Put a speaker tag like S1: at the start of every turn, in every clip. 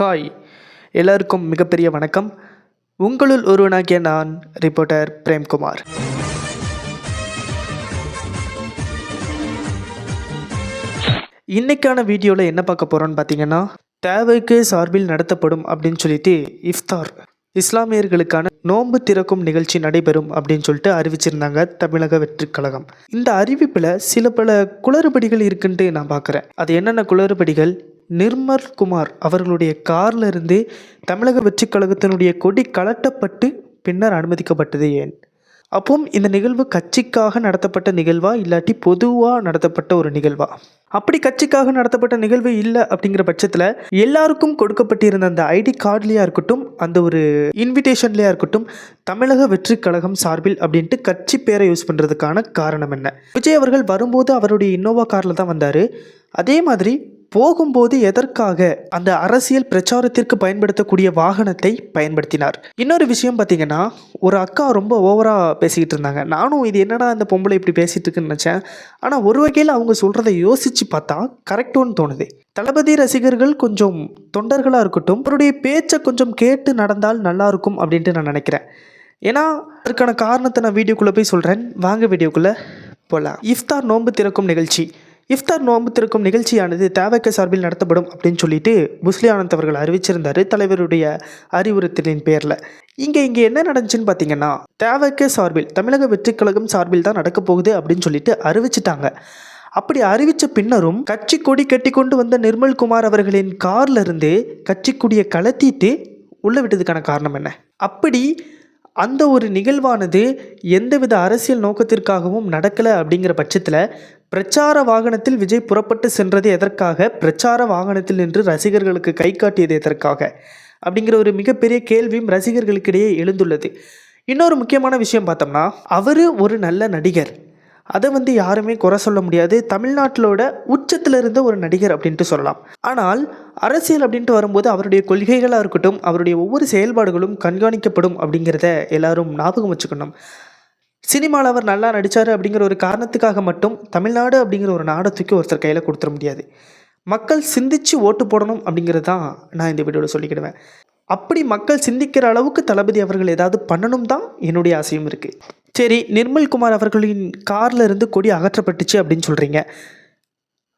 S1: Hi. எல்லாருக்கும் மிகப்பெரிய வணக்கம். உங்களுள் ஒருவனாகிய நான் ரிப்போர்ட்டர் பிரேம்குமார். இன்றைக்கான வீடியோவில் என்ன பார்க்க போகிறோன்னு பார்த்தீங்கன்னா தேவைக்கு சார்பில் நடத்தப்படும் அப்படின்னு சொல்லிட்டு இஃப்தார். இஸ்லாமியர்களுக்கான நோன்பு திறக்கும் நிகழ்ச்சி நடைபெறும் அப்படின்னு சொல்லிட்டு அறிவிச்சிருந்தாங்க தமிழக வெற்றிக் கழகம். இந்த அறிவிப்பில் சில பல குளறுபடிகள் இருக்குன்ட்டு நான் பார்க்குறேன். அது என்னென்ன குளறுபடிகள்? நிர்மல் குமார் அவர்களுடைய கார்ல இருந்து தமிழக வெற்றிக் கழகத்தினுடைய கொடி கலட்டப்பட்டு பின்னர் அனுமதிக்கப்பட்டது ஏன்? அப்போ இந்த நிகழ்வு கட்சிக்காக நடத்தப்பட்ட நிகழ்வா? இல்லாட்டி பொதுவாக நடத்தப்பட்ட ஒரு நிகழ்வா? அப்படி கட்சிக்காக நடத்தப்பட்ட நிகழ்வு இல்லை அப்படிங்கிற பட்சத்தில் எல்லாருக்கும் கொடுக்கப்பட்டிருந்த அந்த ஐடி கார்ட்லேயா இருக்கட்டும் அந்த ஒரு இன்விடேஷன்லேயா இருக்கட்டும் தமிழக வெற்றிக் கழகம் சார்பில் அப்படின்ட்டு கட்சி பேரை யூஸ் பண்ணுறதுக்கான காரணம் என்ன? விஜய் அவர்கள் வரும்போது அவருடைய இன்னோவா காரில் தான் வந்தார். அதே மாதிரி போகும்போது எதற்காக அந்த அரசியல் பிரச்சாரத்திற்கு பயன்படுத்தக்கூடிய வாகனத்தை பயன்படுத்தினார்? இன்னொரு விஷயம் பார்த்தீங்கன்னா ஒரு அக்கா ரொம்ப ஓவராக பேசிக்கிட்டு இருந்தாங்க. நானும் இது என்னடா இந்த பொம்பளை இப்படி பேசிகிட்டு இருக்குன்னு நினச்சேன். ஆனால் ஒரு வகையில் அவங்க சொல்கிறத யோசித்து பார்த்தா கரெக்டோன்னு தோணுது. தளபதி ரசிகர்கள் கொஞ்சம் தொண்டர்களாக இருக்கட்டும் அவருடைய பேச்சை கொஞ்சம் கேட்டு நடந்தால் நல்லா இருக்கும் அப்படின்ட்டு நான் நினைக்கிறேன். ஏன்னா அதற்கான காரணத்தை நான் வீடியோக்குள்ளே போய் சொல்கிறேன் வாங்க வீடியோக்குள்ளே போகலாம் இஃப்தார் நோன்பு திறக்கும் நிகழ்ச்சி. இஃப்தார் நோன்பு திறக்கும் நிகழ்ச்சியானது தேவக்க சார்பில் நடத்தப்படும் அப்படின்னு சொல்லிட்டு முஸ்லி ஆனந்த் அவர்கள் அறிவிச்சிருந்தார் தலைவருடைய அறிவுறுத்தலின் பேரில். இங்கே இங்கே என்ன நடந்துச்சுன்னு பார்த்தீங்கன்னா தேவக்க சார்பில் தமிழக வெற்றிக் கழகம் சார்பில் தான் நடக்க போகுது அப்படின்னு சொல்லிட்டு அறிவிச்சிட்டாங்க. அப்படி அறிவித்த பின்னரும் கட்சி கொடி கட்டி கொண்டு வந்த நிர்மல் குமார் அவர்களின் கார்ல இருந்து கட்சி கொடியை கலத்திட்டு உள்ள விட்டதுக்கான காரணம் என்ன? அப்படி அந்த ஒரு நிகழ்வானது எந்தவித அரசியல் நோக்கத்திற்காகவும் நடக்கலை அப்படிங்கிற பட்சத்தில் பிரச்சார வாகனத்தில் விஜய் புறப்பட்டு சென்றது எதற்காக? பிரச்சார வாகனத்தில் நின்று ரசிகர்களுக்கு கை காட்டியது எதற்காக? அப்படிங்கிற ஒரு மிகப்பெரிய கேள்வியும் ரசிகர்களுக்கிடையே எழுந்துள்ளது. இன்னொரு முக்கியமான விஷயம் பார்த்தோம்னா அவர் ஒரு நல்ல நடிகர். அதை வந்து யாருமே குறை சொல்ல முடியாது. தமிழ்நாட்டிலோட உச்சத்தில் இருந்த ஒரு நடிகர் அப்படின்ட்டு சொல்லலாம். ஆனால் அரசியல் அப்படின்ட்டு வரும்போது அவருடைய கொள்கைகளாக இருக்கட்டும் அவருடைய ஒவ்வொரு செயல்பாடுகளும் கண்காணிக்கப்படும் அப்படிங்கிறத எல்லாரும் ஞாபகம் வச்சுக்கணும். சினிமாவில் அவர் நல்லா நடித்தார் அப்படிங்கிற ஒரு காரணத்துக்காக மட்டும் தமிழ்நாடு அப்படிங்கிற ஒரு நாடத்துக்கு தூக்கி ஒருத்தர் கையில் கொடுத்துட முடியாது. மக்கள் சிந்தித்து ஓட்டு போடணும் அப்படிங்கிறது தான் நான் இந்த வீடியோவில் சொல்லிக்கிடுவேன். அப்படி மக்கள் சிந்திக்கிற அளவுக்கு தளபதி அவர்கள் ஏதாவது பண்ணணும் தான் என்னுடைய ஆசையும் இருக்குது சரி நிர்மல் குமார் அவர்களின் காரில் இருந்து கொடி அகற்றப்பட்டுச்சு அப்படின்னு சொல்கிறீங்க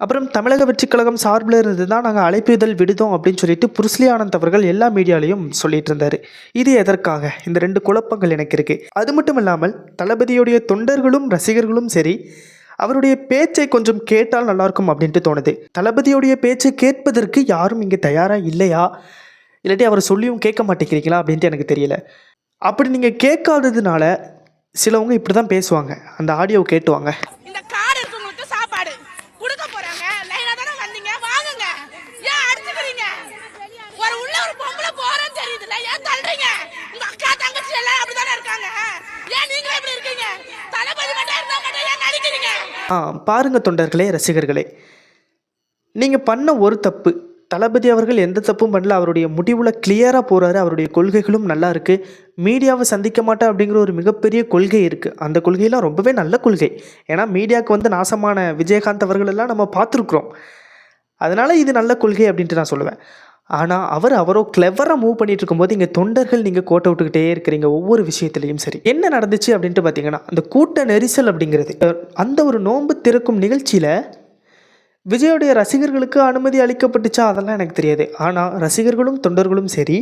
S1: அப்புறம் தமிழக வெற்றிக் கழகம் சார்பில் இருந்து தான் நாங்கள் அழைப்பிதழ் விடுதோம் அப்படின்னு சொல்லிட்டு புருஸ்லி ஆனந்த் அவர்கள் எல்லா மீடியாலையும் சொல்லிட்டு இருந்தார். இது எதற்காக? இந்த ரெண்டு குழப்பங்கள் எனக்கு இருக்குது அது மட்டும் இல்லாமல் தளபதியுடைய தொண்டர்களும் ரசிகர்களும் சரி அவருடைய பேச்சை கொஞ்சம் கேட்டால் நல்லாயிருக்கும் அப்படின்ட்டு தோணுது. தளபதியுடைய பேச்சை கேட்பதற்கு யாரும் இங்கே தயாராக இல்லையா? இல்லாட்டி அவர் சொல்லியும் கேட்க மாட்டேங்கிறீங்களா அப்படின்ட்டு எனக்கு தெரியல. அப்படி நீங்கள் கேட்காததுனால சிலவங்க இப்படி தான் பேசுவாங்க. அந்த ஆடியோ கேட்டுவாங்க.
S2: இந்த கார்டு இருக்கவங்களுக்கு சாப்பாடு. கொடுக்க போறாங்க. லைனா தானே வந்தீங்க? வாங்குங்க. ஏன் அடிச்சுக்கிறீங்க? ஒரு உள்ள ஒரு பொம்பளை போறேன்னு ஏன் தள்ளுறீங்க? உங்க அக்கா தங்கச்சி எல்லாம் அப்படிதானே இருக்காங்க? ஏன் நீங்க எப்படி இருக்கீங்க? தளபதி மட்டும் இருந்தா மட்டும் ஏன் நடிக்கிறீங்க?
S1: ஆ பாருங்க தொண்டர்களே ரசிகர்களே. நீங்கள் பண்ண ஒரு தப்பு தளபதி அவர்கள் எந்த தப்பும் பண்ணல. அவருடைய முடிவில் கிளியராக போகிறாரு அவருடைய கொள்கைகளும் நல்லா இருக்குது மீடியாவை சந்திக்க மாட்டேன் அப்படிங்கிற ஒரு மிகப்பெரிய கொள்கை இருக்குது அந்த கொள்கையெல்லாம் ரொம்பவே நல்ல கொள்கை. ஏன்னா மீடியாவுக்கு வந்து நாசமான விஜயகாந்த் அவர்களெல்லாம் நம்ம பார்த்துருக்குறோம். அதனால் இது நல்ல கொள்கை அப்படின்ட்டு நான் சொல்லுவேன். ஆனால் அவர் அவரோ கிளவராக மூவ் பண்ணிட்டு இருக்கும்போது இங்கே தொண்டர்கள் நீங்கள் கோட்டை விட்டுக்கிட்டே இருக்கிறீங்க ஒவ்வொரு விஷயத்துலையும் சரி. என்ன நடந்துச்சு அப்படின்ட்டு பார்த்தீங்கன்னா அந்த கூட்ட நெரிசல் அப்படிங்கிறது அந்த ஒரு நோன்பு திறக்கும் நிகழ்ச்சியில் விஜயோடைய ரசிகர்களுக்கு அனுமதி அளிக்கப்பட்டுச்சா? அதெல்லாம் எனக்கு தெரியாது. ஆனால் ரசிகர்களும் தொண்டர்களும் சரி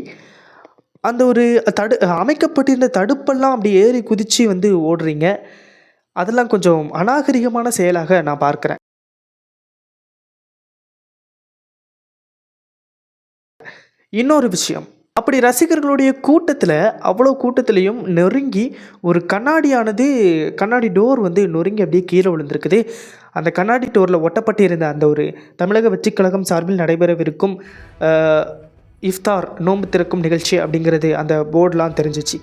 S1: அந்த ஒரு தடு அமைக்கப்பட்டிருந்த தடுப்பெல்லாம் அப்படி ஏறி குதித்து வந்து ஓடுறீங்க. அதெல்லாம் கொஞ்சம் அநாகரிகமான செயலாக நான் பார்க்குறேன். இன்னொரு விஷயம். அப்படி ரசிகர்களுடைய கூட்டத்தில் அவ்வளோ கூட்டத்திலையும் நொறுங்கி ஒரு கண்ணாடியானது கண்ணாடி டோர் வந்து நொறுங்கி அப்படியே கீழே விழுந்திருக்குது. அந்த கண்ணாடி டோரில் ஒட்டப்பட்டிருந்த அந்த ஒரு தமிழக வெற்றிக்கழகம் சார்பில் நடைபெறவிருக்கும் இஃப்தார் நோன்பு திறக்கும் நிகழ்ச்சி அப்படிங்கிறது அந்த போர்டெலாம் தெரிஞ்சிச்சு.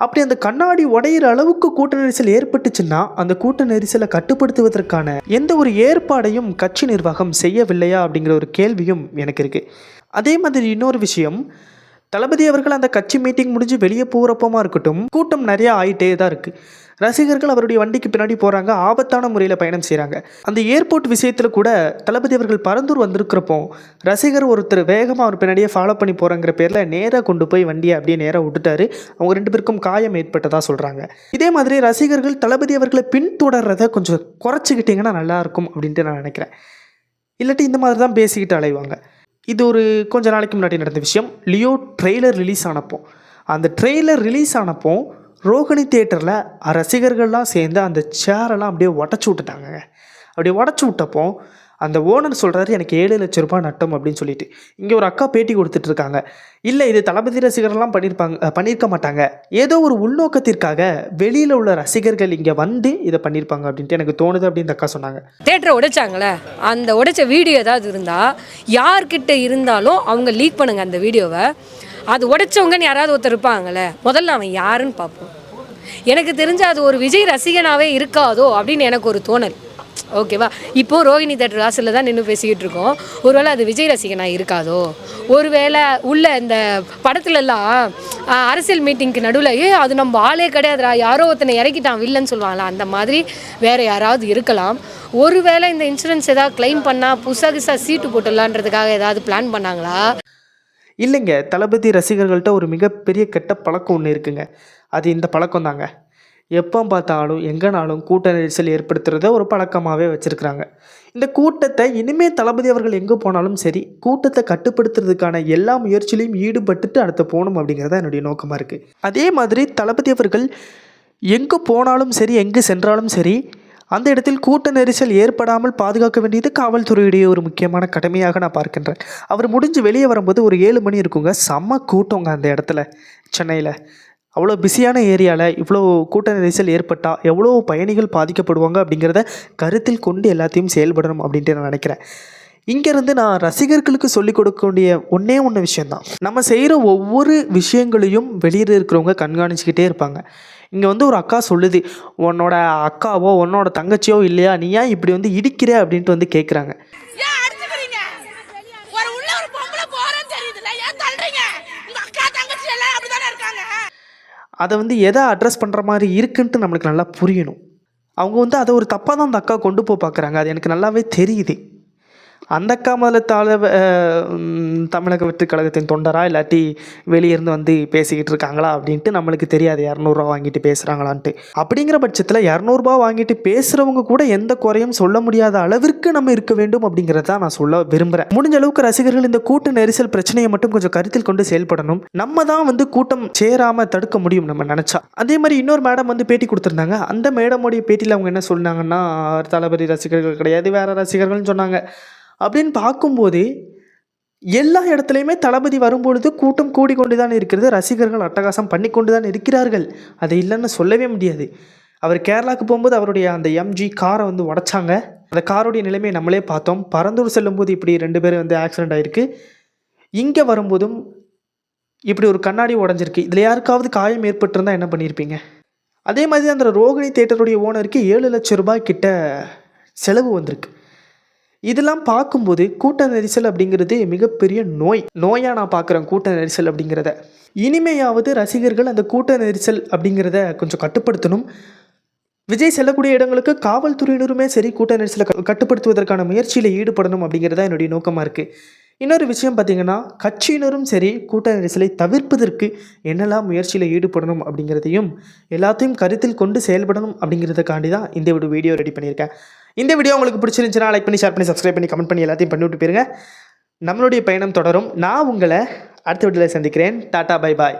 S1: அப்படி அந்த கண்ணாடி உடையிற அளவுக்கு கூட்ட நெரிசல் ஏற்பட்டுச்சுன்னா அந்த கூட்ட நெரிசலை கட்டுப்படுத்துவதற்கான எந்த ஒரு ஏற்பாடையும் கட்சி நிர்வாகம் செய்யவில்லையா அப்படிங்கிற ஒரு கேள்வியும் எனக்கு இருக்குது அதே மாதிரி இன்னொரு விஷயம் தளபதி அவர்கள் அந்த கட்சி மீட்டிங் முடிஞ்சு வெளியே போகிறப்பமா இருக்கட்டும் கூட்டம் நிறையா ஆயிட்டே தான் இருக்குது ரசிகர்கள் அவருடைய வண்டிக்கு பின்னாடி போகிறாங்க ஆபத்தான முறையில் பயணம் செய்கிறாங்க அந்த ஏர்போர்ட் விஷயத்தில் கூட தளபதி அவர்கள் பரந்தூர் வந்திருக்கிறப்போ ரசிகர் ஒருத்தர் வேகமாக அவர் பின்னாடியே ஃபாலோ பண்ணி போகிறங்கிற பேரில் நேராக கொண்டு போய் வண்டியை அப்படியே நேராக விட்டுட்டாரு. அவங்க ரெண்டு பேருக்கும் காயம் ஏற்பட்டதாக சொல்கிறாங்க இதே மாதிரி ரசிகர்கள் தளபதி அவர்களை பின்தொடர்றதை கொஞ்சம் குறைச்சிக்கிட்டிங்கன்னா நல்லாயிருக்கும் அப்படின்ட்டு நான் நினைக்கிறேன். இல்லாட்டி இந்த மாதிரி தான் பேசிக்கிட்டு அலைவாங்க. இது ஒரு கொஞ்ச நாளைக்கு முன்னாடி நடந்த விஷயம். லியோ ட்ரெய்லர் ரிலீஸ் ஆனப்போ. அந்த ட்ரெய்லர் ரிலீஸ் ஆனப்போ ரோகிணி தேட்டரில் ரசிகர்கள்லாம் சேர்ந்து அந்த சேரெல்லாம் அப்படியே உடச்சி விட்டுட்டாங்கங்க. அப்படியே உடச்சி விட்டப்போ அந்த ஓனர் சொல்கிறாரு எனக்கு ஏழு லட்ச ரூபாய் நட்டம் அப்படின்னு சொல்லிட்டு. இங்கே ஒரு அக்கா பேட்டி கொடுத்துட்டு இருக்காங்க இல்லை இது தளபதி ரசிகர்லாம் பண்ணியிருப்பாங்க பண்ணியிருக்க மாட்டாங்க. ஏதோ ஒரு உள்நோக்கத்திற்காக வெளியில் உள்ள ரசிகர்கள் இங்கே வந்து இதை பண்ணியிருப்பாங்க அப்படின்ட்டு எனக்கு தோணுது அப்படின்னு அக்கா சொன்னாங்க.
S3: தேட்டரை உடைச்சாங்களே அந்த உடைச்ச வீடியோ ஏதாவது இருந்தால் யார்கிட்ட இருந்தாலும் அவங்க லீக் பண்ணுங்க அந்த வீடியோவை. அது உடைச்சவங்கன்னு யாராவது ஒருத்தர் இருப்பாங்களே முதல்ல அவன் யாருன்னு பார்ப்போம். எனக்கு தெரிஞ்ச அது ஒரு விஜய் ரசிகனாவே இருக்காதோ அப்படின்னு எனக்கு ஒரு தோணல். ஓகேவா? இப்போது ரோஹிணி தேட்டர் வாசலில் தான் நின்று பேசிக்கிட்டு இருக்கோம். ஒருவேளை அது விஜய் ரசிகனா இருக்காதோ? ஒருவேளை உள்ள இந்த படத்துலலாம் அரசியல் மீட்டிங்க்கு நடுவில் ஏ அது நம்ம ஆளே கிடையாதுரா யாரோ ஒருத்தனை இறக்கிட்டான் வில்லன்னு சொல்லுவாங்களா? அந்த மாதிரி வேறு யாராவது இருக்கலாம். ஒருவேளை இந்த இன்சூரன்ஸ் ஏதாவது க்ளைம் பண்ணால் புதுசாக புதுசாக சீட்டு போட்டுடலான்றதுக்காக ஏதாவது பிளான் பண்ணாங்களா?
S1: இல்லைங்க தளபதி ரசிகர்கள்ட்ட ஒரு மிகப்பெரிய கெட்ட பழக்கம் ஒன்று இருக்குங்க. அது இந்த பழக்கம் தாங்க எப்போ பார்த்தாலும் எங்கேனாலும் கூட்ட நெரிசல் ஏற்படுத்துகிறத ஒரு பழக்கமாகவே வச்சுருக்கிறாங்க. இந்த கூட்டத்தை இனிமேல் தளபதி அவர்கள் எங்கே போனாலும் சரி கூட்டத்தை கட்டுப்படுத்துறதுக்கான எல்லா முயற்சியிலையும் ஈடுபட்டுட்டு அடுத்து போகணும் அப்படிங்கிறது என்னுடைய நோக்கமாக இருக்குது அதே மாதிரி தளபதி அவர்கள் எங்கே போனாலும் சரி எங்கே சென்றாலும் சரி அந்த இடத்தில் கூட்ட நெரிசல் ஏற்படாமல் பாதுகாக்க வேண்டியது காவல்துறையுடைய ஒரு முக்கியமான கடமையாக நான் பார்க்கின்றேன். அவர் முடிஞ்சு வெளியே வரும்போது ஒரு ஏழு மணி இருக்குங்க. செம்ம கூட்டங்க அந்த இடத்துல சென்னையில். அவ்வளோ பிஸியான ஏரியாவில் இவ்வளோ கூட்ட நெரிசல் ஏற்பட்டால் எவ்வளோ பயணிகள் பாதிக்கப்படுவாங்க அப்படிங்கிறத கருத்தில் கொண்டு எல்லாத்தையும் செயல்படணும் அப்படின்ட்டு நான் நினைக்கிறேன். இங்கேருந்து நான் ரசிகர்களுக்கு சொல்லிக் கொடுக்க வேண்டிய ஒன்றே ஒன்று விஷயந்தான் நம்ம செய்கிற ஒவ்வொரு விஷயங்களையும் வெளியில் இருக்கிறவங்க கண்காணிச்சிக்கிட்டே இருப்பாங்க. இங்கே வந்து ஒரு அக்கா சொல்லுது உன்னோட அக்காவோ உன்னோட தங்கச்சியோ இல்லையா? நீ ஏன் இப்படி வந்து இடிக்கிற? அப்படின்ட்டு வந்து கேட்குறாங்க
S2: ஏன் அடிச்சுக்கிறீங்க ஒரு உள்ள ஒரு பொம்பளை போறேன்னு தெரியுதுல்ல ஏன் தள்ளுறீங்க உங்க அக்கா தங்கச்சி எல்லாம் அப்படிதானே இருக்காங்க
S1: அதை வந்து எதை அட்ரஸ் பண்ணுற மாதிரி இருக்குன்ட்டு நம்மளுக்கு நல்லா புரியணும். அவங்க வந்து அதை ஒரு தப்பாக தான் அந்த அக்கா கொண்டு போய் பார்க்குறாங்க. அது எனக்கு நல்லாவே தெரியுது. அந்த அக்கா தாழ தமிழக வெற்றிக் கழகத்தின் தொண்டரா இல்லாட்டி வெளியிருந்து வந்து பேசிக்கிட்டு இருக்காங்களா அப்படின்ட்டு நம்மளுக்கு தெரியாது. இரநூறுவா வாங்கிட்டு பேசுகிறாங்களான்ட்டு அப்படிங்கிற பட்சத்தில் இரநூறுபா வாங்கிட்டு பேசுகிறவங்க கூட எந்த குறையும் சொல்ல முடியாத அளவிற்கு நம்ம இருக்க வேண்டும் அப்படிங்கிறத நான் சொல்ல விரும்புகிறேன் முடிஞ்ச அளவுக்கு ரசிகர்கள் இந்த கூட்ட நெரிசல் பிரச்சனையை மட்டும் கொஞ்சம் கருத்தில் கொண்டு செயல்படணும். நம்ம தான் வந்து கூட்டம் சேராமல் தடுக்க முடியும் நம்ம நினச்சா. அதே மாதிரி இன்னொரு மேடம் வந்து பேட்டி கொடுத்துருந்தாங்க. அந்த மேடமுடைய பேட்டியில் அவங்க என்ன சொன்னாங்கன்னா தளபதி ரசிகர்கள் கிடையாது வேற ரசிகர்கள்னு சொன்னாங்க. அப்படின்னு பார்க்கும்போது எல்லா இடத்துலையுமே தளபதி வரும்பொழுது கூட்டம் கூடிக்கொண்டு தான் இருக்கிறது. ரசிகர்கள் அட்டகாசம் பண்ணி கொண்டு தான் இருக்கிறார்கள். அது இல்லைன்னு சொல்லவே முடியாது. அவர் கேரளாவுக்கு போகும்போது அவருடைய அந்த எம்ஜி காரை வந்து உடச்சாங்க. அந்த காரோடைய நிலைமையை நம்மளே பார்த்தோம். பரந்தூர் செல்லும்போது இப்படி ரெண்டு பேரும் வந்து ஆக்சிடென்ட் ஆயிருக்கு. இங்கே வரும்போதும் இப்படி ஒரு கண்ணாடி உடஞ்சிருக்கு. இதில் யாருக்காவது காயம் ஏற்பட்டிருந்தா என்ன பண்ணியிருப்பீங்க? அதே மாதிரி அந்த ரோகிணி தேட்டருடைய ஓனருக்கு ஏழு லட்சம் ரூபாய் கிட்ட செலவு வந்திருக்கு. இதெல்லாம் பார்க்கும்போது கூட்ட நெரிசல் அப்படிங்கிறது மிகப்பெரிய நோய். நோயாக நான் பார்க்குறேன் கூட்ட நெரிசல் அப்படிங்கிறத. இனிமையாவது ரசிகர்கள் அந்த கூட்ட நெரிசல் அப்படிங்கிறத கொஞ்சம் கட்டுப்படுத்தணும். விஜய் செல்லக்கூடிய இடங்களுக்கு காவல்துறையினருமே சரி கூட்ட நெரிசலை கட்டுப்படுத்துவதற்கான முயற்சியில் ஈடுபடணும் அப்படிங்கிறது தான் என்னுடைய நோக்கமாக இருக்குது இன்னொரு விஷயம் பார்த்தீங்கன்னா கட்சியினரும் சரி கூட்ட நெரிசலை தவிர்ப்பதற்கு என்னெல்லாம் முயற்சியில் ஈடுபடணும் அப்படிங்கிறதையும் எல்லாத்தையும் கருத்தில் கொண்டு செயல்படணும் அப்படிங்கிறதுக்காண்டி தான் இந்த ஒரு வீடியோ ரெடி பண்ணியிருக்கேன். இந்த வீடியோ உங்களுக்கு பிடிச்சிருந்துச்சுன்னா லைக் பண்ணி ஷேர் பண்ணி சப்ஸ்கிரைப் பண்ணி கமெண்ட் பண்ணி எல்லாத்தையும் பண்ணிவிட்டு போயிருங்க. நம்மளுடைய பயணம் தொடரும். நான் உங்களை அடுத்த வீடியோவில் சந்திக்கிறேன். Tata bye bye